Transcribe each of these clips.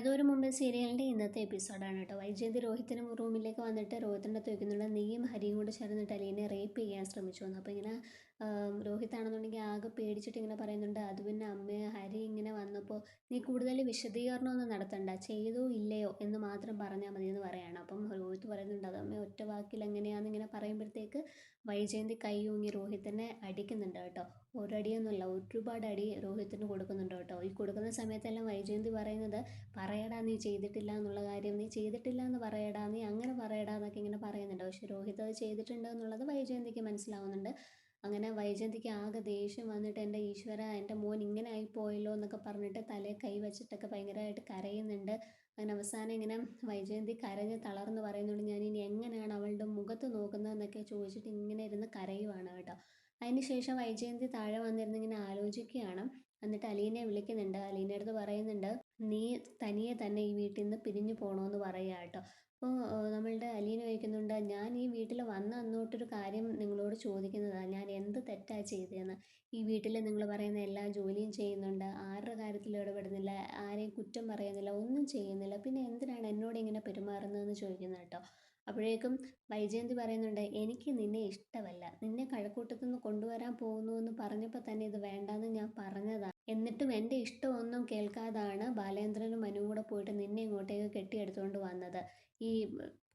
മഴതോരും മുമ്പ് സീരിയലിന്റെ ഇന്നത്തെ എപ്പിസോഡാണ് കേട്ടോ. വൈജയന്തി രോഹിത്തിന്റെ റൂമിലേക്ക് വന്നിട്ട് രോഹിത്തിന്റെ ചോദിക്കുന്നുണ്ട് നീയും ഹരിയും കൂടെ ചേർന്നിട്ട് അലീനെ റേപ്പ് ചെയ്യാൻ ശ്രമിച്ചു? വന്നു അപ്പോൾ ഇങ്ങനെ രോഹിത്താണെന്നുണ്ടെങ്കിൽ ആകെ പേടിച്ചിട്ട് ഇങ്ങനെ പറയുന്നുണ്ട് അത് പിന്നെ അമ്മ ഹരി ഇങ്ങനെ വന്നപ്പോൾ നീ കൂടുതൽ വിശദീകരണമൊന്നും നടത്തണ്ട ചെയ്തോ ഇല്ലയോ എന്ന് മാത്രം പറഞ്ഞാൽ മതി എന്ന് പറയാണ്. അപ്പം രോഹിത് പറയുന്നുണ്ട് അത് അമ്മ ഒറ്റ വാക്കിൽ എങ്ങനെയാണെന്ന് ഇങ്ങനെ പറയുമ്പോഴത്തേക്ക് വൈജയന്തി കൈ ഊങ്ങി രോഹിത്തിനെ അടിക്കുന്നുണ്ട് കേട്ടോ. ഒരടിയൊന്നുമല്ല ഒരുപാട് അടി രോഹിത്തിന് കൊടുക്കുന്നുണ്ട് കേട്ടോ. ഈ കൊടുക്കുന്ന സമയത്തെല്ലാം വൈജയന്തി പറയുന്നത് പറയടാ നീ ചെയ്തിട്ടില്ല എന്നുള്ള കാര്യം നീ ചെയ്തിട്ടില്ല എന്ന് പറയടാ നീ അങ്ങനെ പറയടാ എന്നൊക്കെ ഇങ്ങനെ പറയുന്നുണ്ട്. പക്ഷെ രോഹിത് അത് ചെയ്തിട്ടുണ്ട് എന്നുള്ളത് വൈജയന്തിക്ക് മനസ്സിലാവുന്നുണ്ട്. അങ്ങനെ വൈജയന്തിക്ക് ആകെ ദേഷ്യം വന്നിട്ട് എന്റെ ഈശ്വര എന്റെ മോൻ ഇങ്ങനെ ആയിപ്പോയല്ലോ എന്നൊക്കെ പറഞ്ഞിട്ട് തലേ കൈ വെച്ചിട്ടൊക്കെ ഭയങ്കരമായിട്ട് കരയുന്നുണ്ട്. അങ്ങനെ അവസാനം ഇങ്ങനെ വൈജയന്തി കരഞ്ഞ് തളർന്ന് പറയുന്നുണ്ട് ഞാൻ ഇനി എങ്ങനെയാണ് അവളുടെ മുഖത്ത് നോക്കുന്നതെന്നൊക്കെ ചോദിച്ചിട്ട് ഇങ്ങനെ ഇരുന്ന് കരയുവാണ് കേട്ടോ. അതിന് ശേഷം വൈജയന്തി താഴെ വന്നിരുന്ന് ഇങ്ങനെ ആലോചിക്കുകയാണ്. എന്നിട്ട് അലീനെ വിളിക്കുന്നുണ്ട്. അലീന അടുത്ത് പറയുന്നുണ്ട് നീ തനിയെ തന്നെ ഈ വീട്ടിൽ നിന്ന് പിരിഞ്ഞു പോകണമെന്ന് പറയുക കേട്ടോ അപ്പോൾ നമ്മളുടെ അലീന ചോദിക്കുന്നുണ്ട് ഞാൻ ഈ വീട്ടിൽ വന്ന അന്നോട്ടൊരു കാര്യം നിങ്ങളോട് ചോദിക്കുന്നതാണ് ഞാൻ എന്ത് തെറ്റാണ് ചെയ്തതെന്ന് ഈ വീട്ടിൽ നിങ്ങൾ പറയുന്ന എല്ലാ ജോലിയും ചെയ്യുന്നുണ്ട്. ആരുടെ കാര്യത്തിൽ ഇടപെടുന്നില്ല. ആരെയും കുറ്റം പറയുന്നില്ല. ഒന്നും ചെയ്യുന്നില്ല. പിന്നെ എന്തിനാണ് എന്നോട് ഇങ്ങനെ പെരുമാറുന്നതെന്ന് ചോദിക്കുന്നത് കേട്ടോ അപ്പോഴേക്കും വൈജയന്തി പറയുന്നുണ്ട് എനിക്ക് നിന്നെ ഇഷ്ടമല്ല. നിന്നെ കഴക്കൂട്ടത്തു നിന്ന് കൊണ്ടുവരാൻ പോകുന്നു എന്ന് പറഞ്ഞപ്പോൾ തന്നെ ഇത് വേണ്ടാന്ന് ഞാൻ പറഞ്ഞതാണ് എന്നിട്ടും എന്റെ ഇഷ്ടമൊന്നും കേൾക്കാതാണ് ബാലേന്ദ്രനും മനുവും കൂടെ പോയിട്ട് നിന്നെ ഇങ്ങോട്ടേക്ക് കെട്ടിയെടുത്തുകൊണ്ട് വന്നത്. ഈ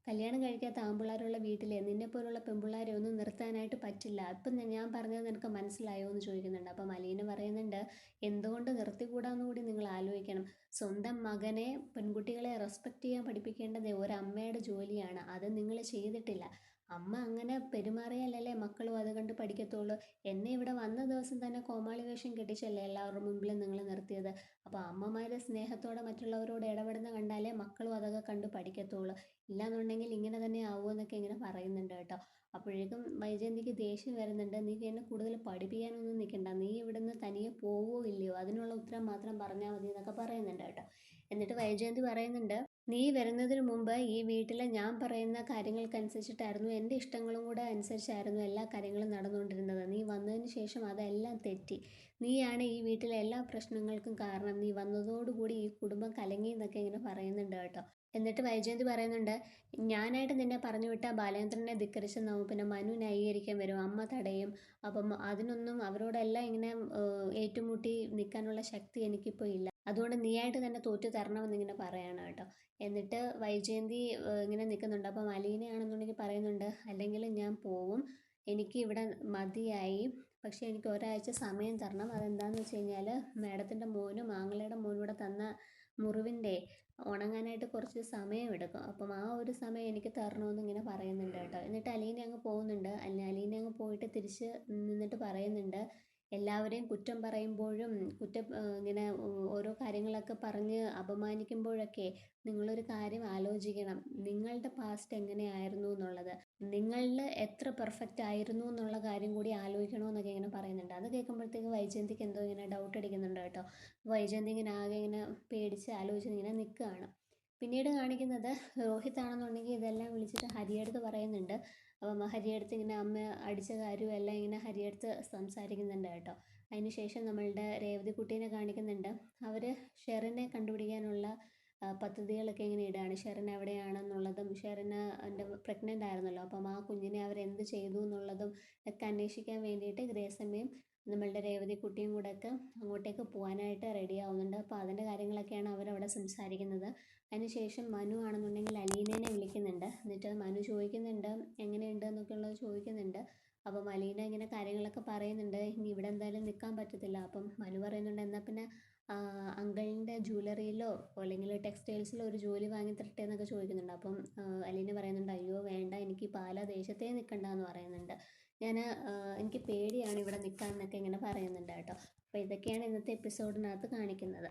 കല്യാണം കഴിക്കാത്ത ആമ്പിള്ളേരുള്ള വീട്ടിലെ നിന്നെ പോലുള്ള പെമ്പിള്ളാരെ ഒന്നും നിർത്താനായിട്ട് പറ്റില്ല. ഇപ്പം ഞാൻ പറഞ്ഞത് നിനക്ക് മനസ്സിലായോ എന്ന് ചോദിക്കുന്നുണ്ട്. അപ്പം അലീന പറയുന്നുണ്ട് എന്തുകൊണ്ട് നിർത്തിക്കൂടാന്ന് കൂടി നിങ്ങൾ ആലോചിക്കണം. സ്വന്തം മകനെ പെൺകുട്ടികളെ റെസ്പെക്റ്റ് ചെയ്യാൻ പഠിപ്പിക്കേണ്ടത് ഒരമ്മയുടെ ജോലിയാണ്. അത് നിങ്ങൾ ചെയ്തിട്ടില്ല. അമ്മ അങ്ങനെ പെരുമാറിയാലല്ലേ മക്കളും അത് കണ്ട് പഠിക്കത്തുള്ളൂ. എന്നെ ഇവിടെ വന്ന ദിവസം തന്നെ കോമാളി വേഷം കെട്ടിച്ചല്ലേ എല്ലാവരുടെ മുമ്പിലും നിങ്ങൾ നിർത്തിയത് അപ്പോൾ അമ്മമാരെ സ്നേഹത്തോടെ മറ്റുള്ളവരോട് ഇടപെടുന്ന കണ്ടാലേ മക്കളും അതൊക്കെ കണ്ട് പഠിക്കത്തുള്ളൂ. ഇല്ലാന്നുണ്ടെങ്കിൽ ഇങ്ങനെ തന്നെ ആവൂ എന്നൊക്കെ ഇങ്ങനെ പറയുന്നുണ്ട് കേട്ടോ. അപ്പോഴേക്കും വൈജയന്തിക്ക് ദേഷ്യം വരുന്നുണ്ട്. നീ എന്നെ കൂടുതൽ പഠിപ്പിക്കാനൊന്നും നിൽക്കണ്ട. നീ ഇവിടുന്ന് തനിയെ പോവോ ഇല്ലയോ? അതിനുള്ള ഉത്തരം മാത്രം പറഞ്ഞാൽ മതി എന്നൊക്കെ പറയുന്നുണ്ട് കേട്ടോ. എന്നിട്ട് വൈജയന്തി പറയുന്നുണ്ട് നീ വരുന്നതിന് മുമ്പ് ഈ വീട്ടിലെ ഞാൻ പറയുന്ന കാര്യങ്ങൾക്കനുസരിച്ചിട്ടായിരുന്നു. എന്റെ ഇഷ്ടങ്ങളും കൂടെ അനുസരിച്ചായിരുന്നു എല്ലാ കാര്യങ്ങളും നടന്നുകൊണ്ടിരുന്നത് നീ വന്നതിന് ശേഷം അതെല്ലാം തെറ്റി. നീയാണ് ഈ വീട്ടിലെ എല്ലാ പ്രശ്നങ്ങൾക്കും കാരണം. നീ വന്നതോടുകൂടി ഈ കുടുംബം കലങ്ങി എന്നൊക്കെ ഇങ്ങനെ പറയുന്നുണ്ട് കേട്ടോ. എന്നിട്ട് വൈജയന്തി പറയുന്നുണ്ട് ഞാനായിട്ട് നിന്നെ പറഞ്ഞു വിട്ട ബാലേന്ദ്രനെ നോക്കും പിന്നെ മനു ന്യായീകരിക്കാൻ വരും. അമ്മ തടയും. അപ്പം അതിനൊന്നും അവരോടെല്ലാം ഇങ്ങനെ ഏറ്റുമുട്ടി നിൽക്കാനുള്ള ശക്തി എനിക്കിപ്പോൾ ഇല്ല. അതുകൊണ്ട് നീയായിട്ട് തന്നെ തോറ്റു തരണമെന്നിങ്ങനെ പറയാണ് കേട്ടോ. എന്നിട്ട് വൈജയന്തി ഇങ്ങനെ നിൽക്കുന്നുണ്ട് അപ്പം അലീനയാണെന്നുണ്ടെങ്കിൽ പറയുന്നുണ്ട് അല്ലെങ്കിൽ ഞാൻ പോവും. എനിക്ക് ഇവിടെ മതിയായി. പക്ഷേ എനിക്ക് ഒരാഴ്ച സമയം തരണം. അതെന്താണെന്ന് വെച്ച് കഴിഞ്ഞാൽ മാഡത്തിന്റെ മോനും ആങ്ങളയുടെ മോനും കൂടെ തന്ന മുറിവിന്റെ ഉണങ്ങാനായിട്ട് കുറച്ച് സമയം എടുക്കും. അപ്പം ആ ഒരു സമയം എനിക്ക് തരണമെന്ന് ഇങ്ങനെ പറയുന്നുണ്ട് കേട്ടോ. എന്നിട്ട് അലീന അങ്ങ് പോകുന്നുണ്ട്. അലീന അങ്ങ് പോയിട്ട് തിരിച്ച് നിന്നിട്ട് പറയുന്നുണ്ട്. എല്ലാവരെയും കുറ്റം പറയുമ്പോഴും കുറ്റം ഇങ്ങനെ കാര്യങ്ങളൊക്കെ പറഞ്ഞ് അപമാനിക്കുമ്പോഴൊക്കെ നിങ്ങളൊരു കാര്യം ആലോചിക്കണം. നിങ്ങളുടെ പാസ്റ്റ് എങ്ങനെയായിരുന്നു എന്നുള്ളത്. നിങ്ങളിൽ എത്ര പെർഫെക്റ്റ് ആയിരുന്നു എന്നുള്ള കാര്യം കൂടി ആലോചിക്കണമെന്നൊക്കെ ഇങ്ങനെ പറയുന്നുണ്ട്. അത് കേൾക്കുമ്പോഴത്തേക്ക് വൈജയന്തിക്ക് എന്തോ ഇങ്ങനെ ഡൗട്ട് അടിക്കുന്നുണ്ട് കേട്ടോ. വൈജയന്തി ഇങ്ങനെ ആകെ ഇങ്ങനെ പേടിച്ച് ആലോചിച്ച് ഇങ്ങനെ നിൽക്കുകയാണ് പിന്നീട് കാണിക്കുന്നത് രോഹിത് ആണെന്നുണ്ടെങ്കിൽ ഇതെല്ലാം വിളിച്ചിട്ട് ഹരിയടുത്ത് പറയുന്നുണ്ട്. അപ്പം ഹരിയടുത്ത് ഇങ്ങനെ അമ്മ അടിച്ച എല്ലാം ഇങ്ങനെ ഹരിയടുത്ത് സംസാരിക്കുന്നുണ്ട് കേട്ടോ. അതിന് ശേഷം നമ്മളുടെ രേവതി കുട്ടീനെ കാണിക്കുന്നുണ്ട്. അവർ ഷെറിനെ കണ്ടുപിടിക്കാനുള്ള പദ്ധതികളൊക്കെ എങ്ങനെ ഇടുകയാണ് ഷെറിൻ എവിടെയാണെന്നുള്ളതും ഷെറിന് എന്റെ പ്രഗ്നന്റ് ആയിരുന്നല്ലോ. അപ്പം ആ കുഞ്ഞിനെ അവരെന്ത് ചെയ്തു എന്നുള്ളതും ഒക്കെ അന്വേഷിക്കാൻ വേണ്ടിയിട്ട് ഗ്രേസമ്മയും നമ്മളുടെ രേവതി കുട്ടിയും കൂടെ ഒക്കെ അങ്ങോട്ടേക്ക് പോകാനായിട്ട് റെഡി ആവുന്നുണ്ട്. അപ്പോൾ അതിന്റെ കാര്യങ്ങളൊക്കെയാണ് അവരവിടെ സംസാരിക്കുന്നത്. അതിനുശേഷം മനു ആണെന്നുണ്ടെങ്കിൽ അലീനേനെ വിളിക്കുന്നുണ്ട്. എന്നിട്ട് മനു ചോദിക്കുന്നുണ്ട് എങ്ങനെയുണ്ട്? എന്നൊക്കെ ഉള്ളത് ചോദിക്കുന്നുണ്ട്. അപ്പം അലീന ഇങ്ങനെ കാര്യങ്ങളൊക്കെ പറയുന്നുണ്ട്. ഇനി ഇവിടെ എന്തായാലും നിൽക്കാൻ പറ്റത്തില്ല. അപ്പം മനു പറയുന്നുണ്ട് അങ്കിളിന്റെ ജ്വല്ലറിയിലോ അല്ലെങ്കിൽ ടെക്സ്റ്റൈൽസിലോ ഒരു ജോലി വാങ്ങി തരട്ടെ എന്നൊക്കെ ചോദിക്കുന്നുണ്ട്. അപ്പം അലീന പറയുന്നുണ്ട് അയ്യോ വേണ്ട എനിക്ക് പാല ദേശത്തേ നിൽക്കണ്ട എന്ന് പറയുന്നുണ്ട് ഞാൻ എനിക്ക് പേടിയാണ് ഇവിടെ നിൽക്കാൻ എന്നൊക്കെ ഇങ്ങനെ പറയുന്നുണ്ട് കേട്ടോ. അപ്പോൾ ഇതൊക്കെയാണ് ഇന്നത്തെ എപ്പിസോഡിനകത്ത് കാണിക്കുന്നത്.